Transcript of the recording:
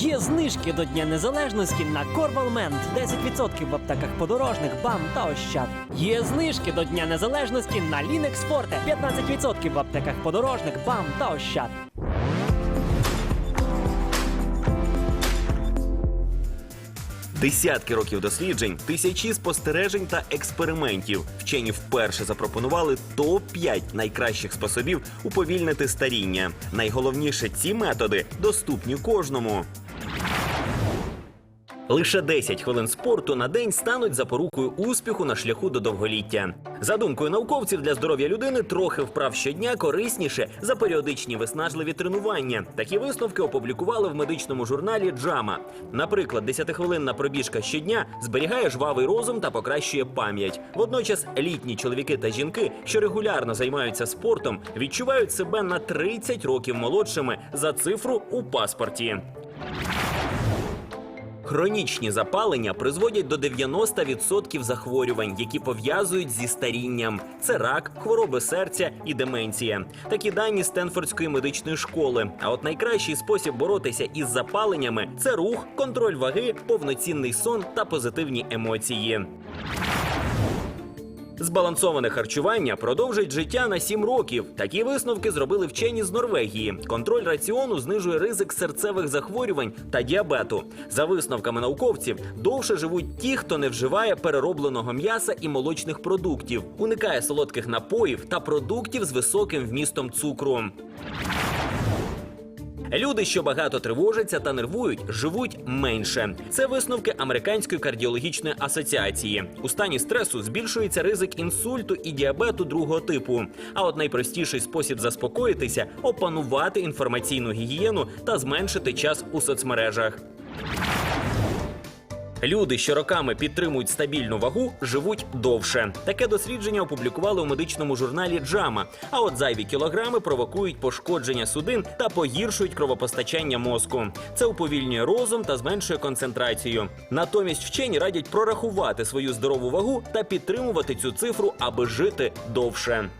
Є знижки до Дня Незалежності на Корвалмент 10% в аптеках подорожних, БАМ та Ощад. Є знижки до Дня Незалежності на Лінекс Форте 15% в аптеках подорожних, БАМ та Ощад. Десятки років досліджень, тисячі спостережень та експериментів. Вчені вперше запропонували топ-5 найкращих способів уповільнити старіння. Найголовніше, ці методи доступні кожному. Лише 10 хвилин спорту на день стануть запорукою успіху на шляху до довголіття. За думкою науковців, для здоров'я людини трохи вправ щодня корисніше за періодичні виснажливі тренування. Такі висновки опублікували в медичному журналі Джама. Наприклад, 10-хвилинна пробіжка щодня зберігає жвавий розум та покращує пам'ять. Водночас літні чоловіки та жінки, що регулярно займаються спортом, відчувають себе на 30 років молодшими за цифру у паспорті. Хронічні запалення призводять до 90% захворювань, які пов'язують зі старінням. Це рак, хвороби серця і деменція. Такі дані Стенфордської медичної школи. А от найкращий спосіб боротися із запаленнями це рух, контроль ваги, повноцінний сон та позитивні емоції. Збалансоване харчування продовжить життя на 7 років. Такі висновки зробили вчені з Норвегії. Контроль раціону знижує ризик серцевих захворювань та діабету. За висновками науковців, довше живуть ті, хто не вживає переробленого м'яса і молочних продуктів, уникає солодких напоїв та продуктів з високим вмістом цукру. Люди, що багато тривожаться та нервують, живуть менше. Це висновки Американської кардіологічної асоціації. У стані стресу збільшується ризик інсульту і діабету другого типу. А от найпростіший спосіб заспокоїтися опанувати інформаційну гігієну та зменшити час у соцмережах. Люди, що роками підтримують стабільну вагу, живуть довше. Таке дослідження опублікували у медичному журналі Джама. А от зайві кілограми провокують пошкодження судин та погіршують кровопостачання мозку. Це уповільнює розум та зменшує концентрацію. Натомість вчені радять прорахувати свою здорову вагу та підтримувати цю цифру, аби жити довше.